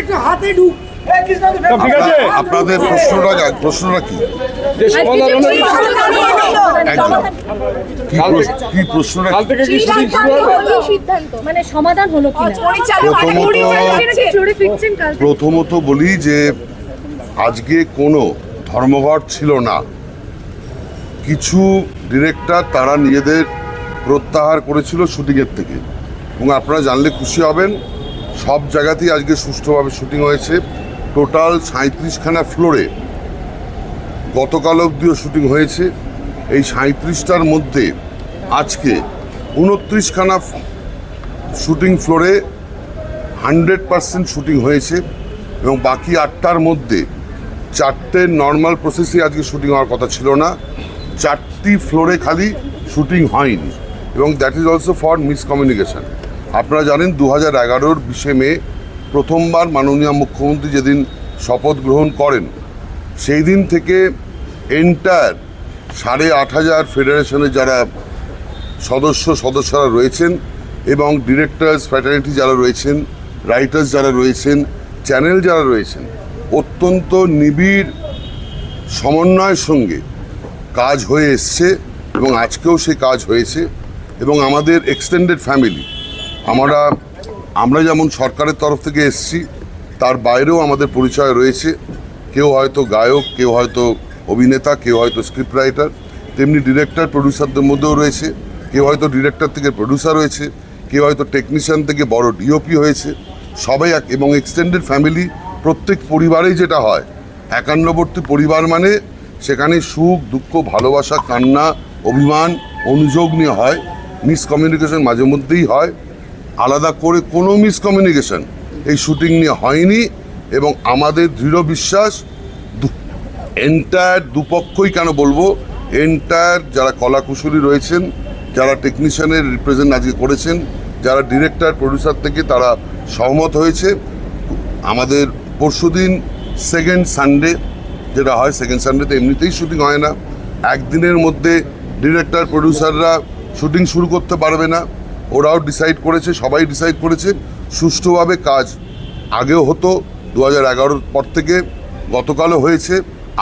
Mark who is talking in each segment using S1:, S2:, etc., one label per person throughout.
S1: একটু হাতে ঢুক।
S2: আপনাদের প্রশ্নটা প্রশ্নটা কি?
S3: সমাধান
S2: একদম। কি প্রশ্নটা
S3: কাল থেকে কি শুটিং শুরু হবে
S4: সিদ্ধান্ত মানে সমাধান হলো কিনা?
S2: প্রথমত প্রথমত বলি যে আজকে কোনো ধর্মঘট ছিল না। কিছু ডিরেক্টর তারা নিজেদের প্রত্যাহার করেছিল শুটিংয়ের থেকে। এবং আপনারা জানলে খুশি হবেন সব জায়গাতেই আজকে সুষ্ঠুভাবে শুটিং হয়েছে। টোটাল সাঁত্রিশখানা ফ্লোরে গতকাল অবধিও শুটিং হয়েছে। এই সাঁত্রিশটার মধ্যে আজকে উনত্রিশখানা শুটিং ফ্লোরে হান্ড্রেড পার্সেন্ট শুটিং হয়েছে এবং বাকি আটটার মধ্যে চারটে নর্মাল প্রসেসে আজকে শুটিং হওয়ার কথা ছিল না। চারটি ফ্লোরে খালি শুটিং হয়নি এবং that is also for miscommunication আপনারা জানেন দু হাজার এগারোর বিশে মে প্রথমবার মাননীয় মুখ্যমন্ত্রী যেদিন শপথ গ্রহণ করেন, সেই দিন থেকে এন্টায়ার সাড়ে আট হাজার ফেডারেশনের যারা সদস্য সদস্যরা রয়েছেন এবং ডিরেক্টরস, ফ্যাটার্নিটি যারা রয়েছেন, রাইটার্স যারা রয়েছেন, চ্যানেল যারা রয়েছেন, অত্যন্ত নিবিড় সমন্বয়ের সঙ্গে কাজ হয়ে এসছে এবং আজকেও সে কাজ হয়েছে এবং আমাদের এক্সটেন্ডেড ফ্যামিলি আমরা আমরা যেমন সরকারের তরফ থেকে এসছি, তার বাইরেও আমাদের পরিচয় রয়েছে। কেউ হয়তো গায়ক, কেউ হয়তো অভিনেতা, কেউ হয়তো স্ক্রিপ্ট রাইটার তেমনি ডিরেক্টর প্রডিউসারদের মধ্যেও রয়েছে। কেউ হয়তো ডিরেক্টর থেকে প্রডিউসার হয়েছে, কেউ হয়তো টেকনিশিয়ান থেকে বড় ডিওপি হয়েছে। সবাই এক, এবং এক্সটেন্ডেড ফ্যামিলি প্রত্যেক পরিবারেই যেটা হয়, একান্নবর্তী পরিবার মানে সেখানে সুখ, দুঃখ, ভালোবাসা, কান্না, অভিমান, অনুযোগ নিয়ে হয় মিসকমিউনিকেশন মাঝে মধ্যেই হয়। আলাদা করে কোনো মিসকমিউনিকেশন এই শুটিং নিয়ে হয়নি এবং আমাদের দৃঢ় বিশ্বাস এন্টায়ার দুপক্ষই কেন বলব? এন্টায়ার যারা কলাকুশলী রয়েছেন, যারা টেকনিশিয়ানের রিপ্রেজেন্ট আজকে করেছেন, যারা ডিরেক্টর প্রডিউসার থেকে তারা সহমত হয়েছে। আমাদের পরশুদিন সেকেন্ড সানডে যেটা হয় সেকেন্ড সানডেতে এমনিতেই শুটিং হয় না। একদিনের মধ্যে ডিরেক্টর প্রডিউসাররা শুটিং শুরু করতে পারবে না। ওরাও ডিসাইড করেছে, সবাই ডিসাইড করেছে সুষ্ঠুভাবে কাজ। আগেও হতো দু হাজার এগারোর পর থেকে গতকালও হয়েছে,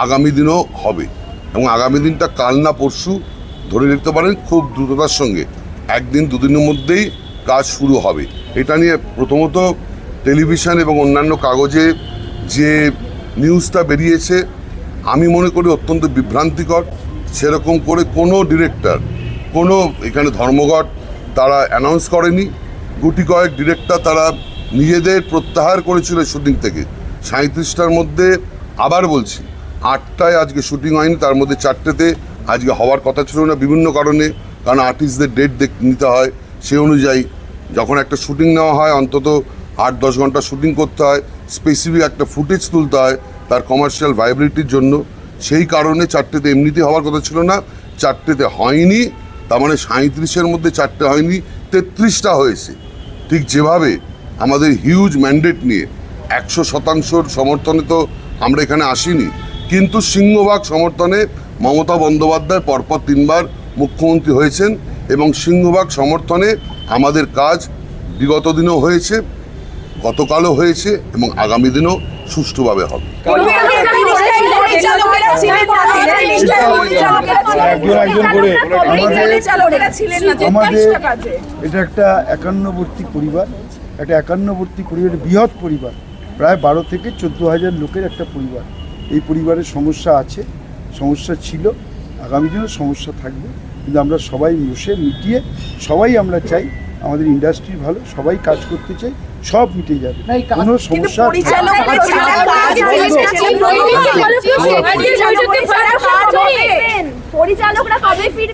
S2: আগামী দিনও হবে। এবং আগামী দিনটা কাল না পরশু, ধরে নিতে পারেন, খুব দ্রুততার সঙ্গে। একদিন দুদিনের মধ্যেই কাজ শুরু হবে। এটা নিয়ে প্রথমত টেলিভিশন এবং অন্যান্য কাগজে যে নিউজটা বেরিয়েছে, আমি মনে করি অত্যন্ত বিভ্রান্তিকর। সেরকম করে কোনো ডিরেক্টর, কোনো এখানে ধর্মঘট তারা অ্যানাউন্স করেনি। গুটি কয়েক ডিরেক্টর তারা নিজেদের প্রত্যাহার করেছিল শুটিং থেকে। সাঁত্রিশটার মধ্যে আবার বলছি, আটটায় আজকে শুটিং হয়নি, তার মধ্যে চারটেতে আজকে হওয়ার কথা ছিল না বিভিন্ন কারণে, কারণ আর্টিস্টদের ডেট দেখ নিতে হয়। সে অনুযায়ী যখন একটা শুটিং নেওয়া হয়, অন্তত আট দশ ঘণ্টা শুটিং করতে হয় স্পেসিফিক একটা ফুটেজ তুলতে হয় তার কমার্শিয়াল ভাইব্রিটির জন্য। সেই কারণে চারটেতে এমনিতে হওয়ার কথা ছিল না, চারটেতে হয়নি। তার মানে সাঁত্রিশের মধ্যে চারটে হয়নি তেত্রিশটা হয়েছে। ঠিক যেভাবে আমাদের হিউজ ম্যান্ডেট নিয়ে একশো শতাংশর সমর্থনে তো আমরা এখানে আসিনি কিন্তু সিংহভাগ সমর্থনে মমতা বন্দ্যোপাধ্যায় পরপর তিনবার মুখ্যমন্ত্রী হয়েছেন এবং সিংহভাগ সমর্থনে আমাদের কাজ বিগত দিনেও হয়েছে গতকালও হয়েছে এবং আগামী দিনেও সুষ্ঠুভাবে হবে।
S3: একজন একজন করে
S5: আমাদের এটা একটা একান্নবর্তী পরিবার একটা একান্নবর্তী পরিবার বৃহৎ পরিবার প্রায় বারো থেকে চোদ্দ হাজার লোকের একটা পরিবার এই পরিবারের সমস্যা আছে সমস্যা ছিল আগামী দিনেও সমস্যা থাকবে কিন্তু আমরা সবাই বসে মিটিয়ে সবাই আমরা চাই আমাদের ইন্ডাস্ট্রি ভালো সবাই কাজ করতে চাই সব মিটে যাবে কোনো সমস্যা
S4: পরিচালকরা কবে ফিরবে?